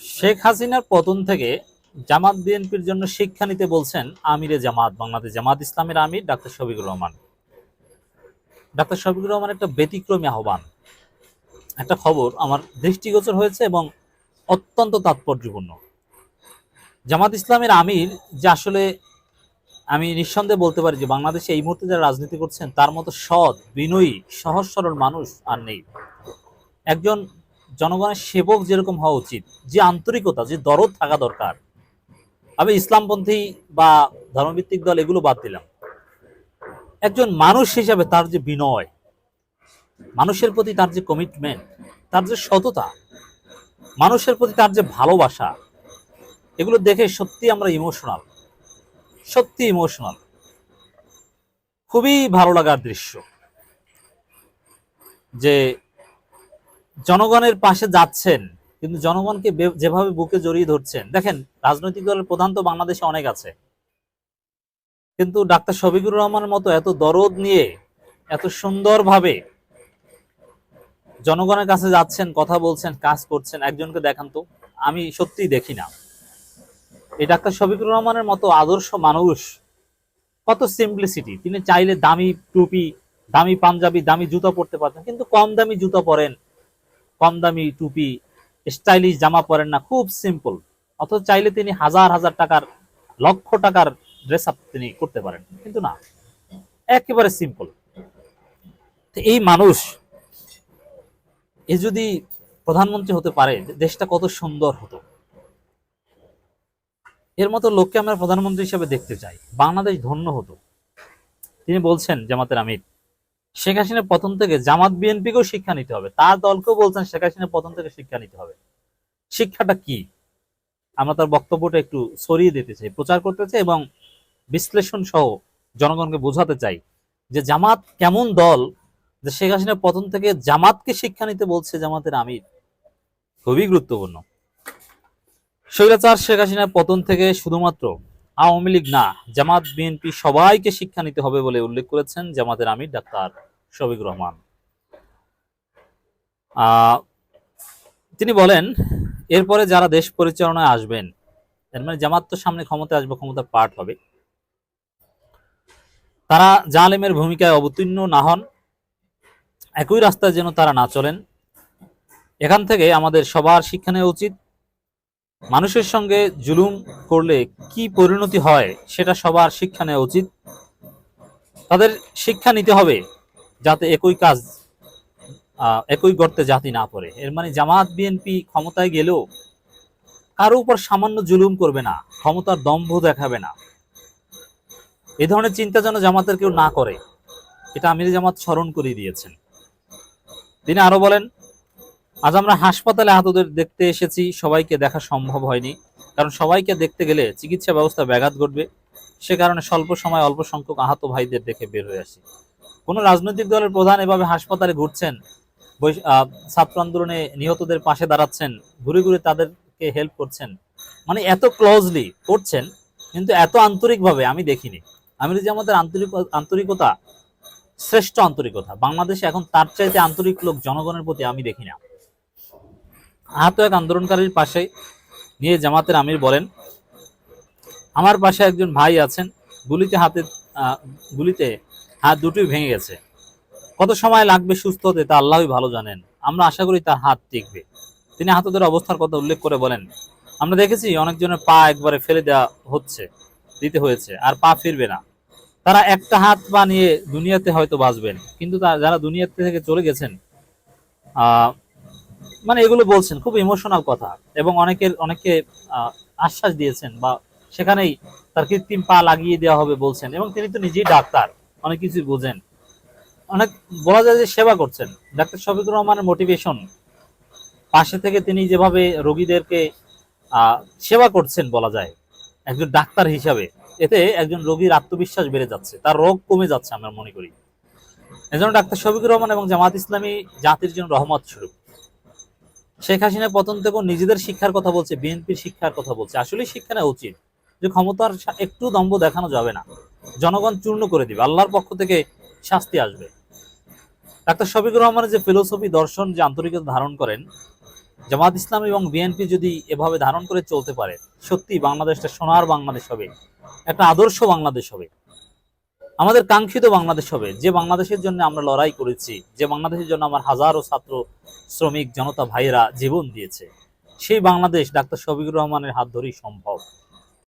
শেখ হাসিনার পতন থেকে জামাত বিএনপির জন্য শিক্ষা নিতে বলছেন আমিরে জামাত, বাংলাদেশ জামাত ইসলামের আমির ডাক্তার শফিকুর রহমান। ডাক্তার শফিকুর রহমান একটা ব্যতিক্রমী আহ্বান। একটা খবর আমার দৃষ্টিগোচর হয়েছে এবং অত্যন্ত তাৎপর্যপূর্ণ। জামাত ইসলামের আমির যে আসলে আমি নিঃসন্দেহে বলতে পারি যে বাংলাদেশে এই মুহূর্তে যারা রাজনীতি করছেন, তার মতো সৎ, বিনয়ী সহজ সরল মানুষ আর নেই। একজন জনগণের সেবক যেরকম হওয়া উচিত, যে আন্তরিকতা, যে দরদ থাকা দরকার। আমি ইসলামপন্থী বা ধর্মভিত্তিক দল এগুলো বাদ দিলাম। একজন মানুষ হিসাবে তার যে বিনয়, মানুষের প্রতি তার যে কমিটমেন্ট তার যে সততা, মানুষের প্রতি তার যে ভালোবাসা, এগুলো দেখে সত্যি আমরা ইমোশনাল সত্যি ইমোশনাল খুবই ভালো লাগার দৃশ্য যে জনগণের পাশে যাচ্ছেন, কিন্তু জনগণকে যেভাবে বুকে জড়িয়ে ধরছেন, দেখেন, রাজনৈতিক দলের প্রধান তো বাংলাদেশে অনেক আছে। কিন্তু ডাক্তার শফিকুর রহমানের মতো এত দরদ নিয়ে, এত সুন্দরভাবে জনগণের কাছে যাচ্ছেন, কথা বলছেন, কাজ করছেন, একজনকে দেখান তো, আমি সত্যিই দেখি না। এই ডাক্তার শফিকুর রহমানের মতো আদর্শ মানুষ, কত সিম্পলিসিটি তিনি চাইলে দামি টুপি, দামি পাঞ্জাবি, দামি জুতো পরতে পারতেন, কিন্তু কম দামি জুতা পরেন কম দামি টুপি, স্টাইলিশ জামা পরেন না, খুব সিম্পল অথচ চাইলে তিনি হাজার হাজার টাকার, লক্ষ টাকার ড্রেস আপ তিনি করতে পারেন। কিন্তু না, একেবারে সিম্পল এই মানুষ, এ যদি প্রধানমন্ত্রী হতে পারে, দেশটা কত সুন্দর হতো। এর মতো লোককে আমরা প্রধানমন্ত্রী হিসেবে দেখতে চাই। বাংলাদেশ ধন্য হতো। তিনি বলছেন জামাতের আমির শেখ হাসিনার পতন থেকে জামাত বিএনপিকেও শিক্ষা নিতে হবে। তার দলকেও বলছেন শেখ হাসিনার পতন থেকে শিক্ষা নিতে হবে। শিক্ষাটা কি? আমরা তার বক্তব্যটা একটু সরিয়ে দিতে চাই, প্রচার করতে চাই এবং বিশ্লেষণ সহ জনগণকে বোঝাতে চাই যে জামাত কেমন দল, যে শেখ হাসিনার পতন থেকে জামাতকে শিক্ষা নিতে বলছে জামাতের আমির, খুবই গুরুত্বপূর্ণ। স্বৈরাচার শেখ হাসিনার পতন থেকে শুধুমাত্র আওয়ামী লীগ না, জামাত বিএনপি সবাইকে শিক্ষা নিতে হবে বলে উল্লেখ করেছেন জামাতের আমির ডাক্তার শফিক রহমান। তিনি বলেন, এরপরে যারা দেশ পরিচালনায় আসবেন, এর মানে জামাত তো সামনে ক্ষমতা আসবে, ক্ষমতার পার্ট হবে, তারা জালেমের ভূমিকায় অবতীর্ণ না হন, একই রাস্তায় যেন তারা না চলেন। এখান থেকে আমাদের সবার শিক্ষা নেওয়া উচিত। মানুষের সঙ্গে জুলুম করলে কি পরিণতি হয়, সেটা সবার শিক্ষা নেওয়া উচিত। তাদের শিক্ষা নিতে হবে। যাতে একই কাজ একই গর্তে জাতি না পড়ে। এর মানে জামাত বিএনপি ক্ষমতায় গেলেও কারও উপর সামান্য জুলুম করবে না, ক্ষমতার দম্ভ দেখাবে না। এ ধরনের চিন্তা যেন জামাতের কেউ না করে, এটা আমির জামাত স্মরণ করিয়ে দিয়েছেন। তিনি আরও বলেন, আজ আমরা হাসপাতালে আহতদের দেখতে এসেছি, সবাইকে দেখা সম্ভব হয়নি। কারণ সবাইকে দেখতে গেলে চিকিৎসা ব্যবস্থা ব্যাঘাত ঘটবে। সে কারণে স্বল্প সময় অল্প সংখ্যক আহত ভাইদের দেখে বের হয়ে আসি। কোনো রাজনৈতিক দলের প্রধান এভাবে হাসপাতালে ঘুরছেন? ছাত্র আন্দোলনে নিহতদের পাশে দাঁড়াচ্ছেন, ঘুরে ঘুরে তাদেরকে হেল্প করছেন। মানে এত ক্লোজলি করছেন, কিন্তু এত আন্তরিকভাবে আমি দেখিনি। আমি যে আমাদের আন্তরিক, আন্তরিকতা শ্রেষ্ঠ আন্তরিকতা। বাংলাদেশে এখন তার চাইতে আন্তরিক লোক জনগণের প্রতি আমি দেখি না। আহত এক আন্দোলনকারীর পাশে নিয়ে জামাতের আমির বলেন, আমার পাশে একজন ভাই আছেন, গুলিতে হাতে গুলিতে হাত দুটোই ভেঙে গেছে। কত সময় লাগবে সুস্থ হতে তা আল্লাহই ভালো জানেন। আমরা আশা করি তার হাত টিকবে। তিনি আহতদের অবস্থার কথা উল্লেখ করে বলেন, আমরা দেখেছি অনেকজনের পা একবারে ফেলে দেওয়া হচ্ছে, দিতে হয়েছে, আর পা ফিরবে না। তারা একটা হাত পা নিয়ে দুনিয়াতে হয়তো বাঁচবেন, কিন্তু যারা দুনিয়াতে থেকে চলে গেছেন মানে এগুলো বলছেন, খুব ইমোশনাল কথা। এবং অনেকের অনেকে আশ্বাস দিয়েছেন বা সেখানেই তার কৃত্রিম পা লাগিয়ে দেওয়া হবে বলছেন। এবং তিনি তো নিজেই ডাক্তার অনেক কিছুই বোঝেন। অনেক বলা যায় যে সেবা করছেন। ডাক্তার শফিকুর রহমানের মোটিভেশন পাশে থেকে তিনি যেভাবে রোগীদেরকে সেবা করছেন বলা যায়, একজন ডাক্তার হিসাবে, এতে একজন রোগীর আত্মবিশ্বাস বেড়ে যাচ্ছে। তার রোগ কমে যাচ্ছে আমরা মনে করি। এজন্য ডাক্তার শফিকুর রহমান এবং জামাত ইসলামী জাতির জন্য রহমত স্বরূপ। শেখ হাসিনা পতন থেকেও নিজেদের শিক্ষার কথা বলছে, বিএনপির শিক্ষার কথা বলছে। আসলে শিক্ষা নেওয়া উচিত। যে ক্ষমতার একটু দম্ভ দেখানো যাবে না। জনগণ চূর্ণ করে দিবে, আল্লাহর পক্ষ থেকে শাস্তি আসবে। ডাক্তার শফিকুর রহমানের যে ফিলোসফি দর্শন যে আন্তরিকতা ধারণ করেন, জামাত ইসলাম এবং বিএনপি যদি এভাবে ধারণ করে চলতে পারে, সত্যি বাংলাদেশটা সোনার বাংলাদেশ হবে, একটা আদর্শ বাংলাদেশ হবে, আমাদের কাঙ্ক্ষিত বাংলাদেশ হবে, যে বাংলাদেশের জন্য আমরা লড়াই করেছি, যে বাংলাদেশের জন্য আমার হাজারো ছাত্র, শ্রমিক, জনতা, ভাইয়েরা জীবন দিয়েছে, সেই বাংলাদেশ ডাক্তার শফিকুর রহমানের হাত ধরেই সম্ভব।